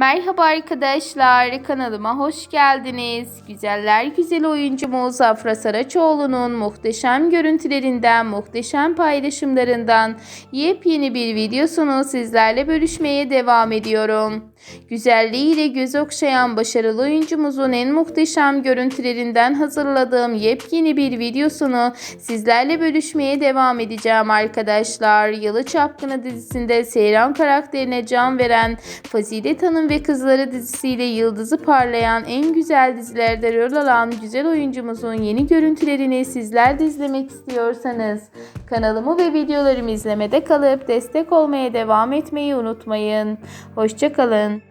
Merhaba arkadaşlar, kanalıma hoş geldiniz. Güzeller güzel oyuncumuz Afra Saraçoğlu'nun muhteşem görüntülerinden, muhteşem paylaşımlarından yepyeni bir videosunu sizlerle bölüşmeye devam ediyorum. Güzelliğiyle göz okşayan başarılı oyuncumuzun en muhteşem görüntülerinden hazırladığım yepyeni bir videosunu sizlerle bölüşmeye devam edeceğim arkadaşlar. Yalı Çapkını dizisinde Seyran karakterine can veren Fazilet Hanım ve Kızları dizisiyle yıldızı parlayan en güzel dizilerde rol alan güzel oyuncumuzun yeni görüntülerini sizler de izlemek istiyorsanız kanalımı ve videolarımı izlemede kalıp destek olmaya devam etmeyi unutmayın. Hoşçakalın.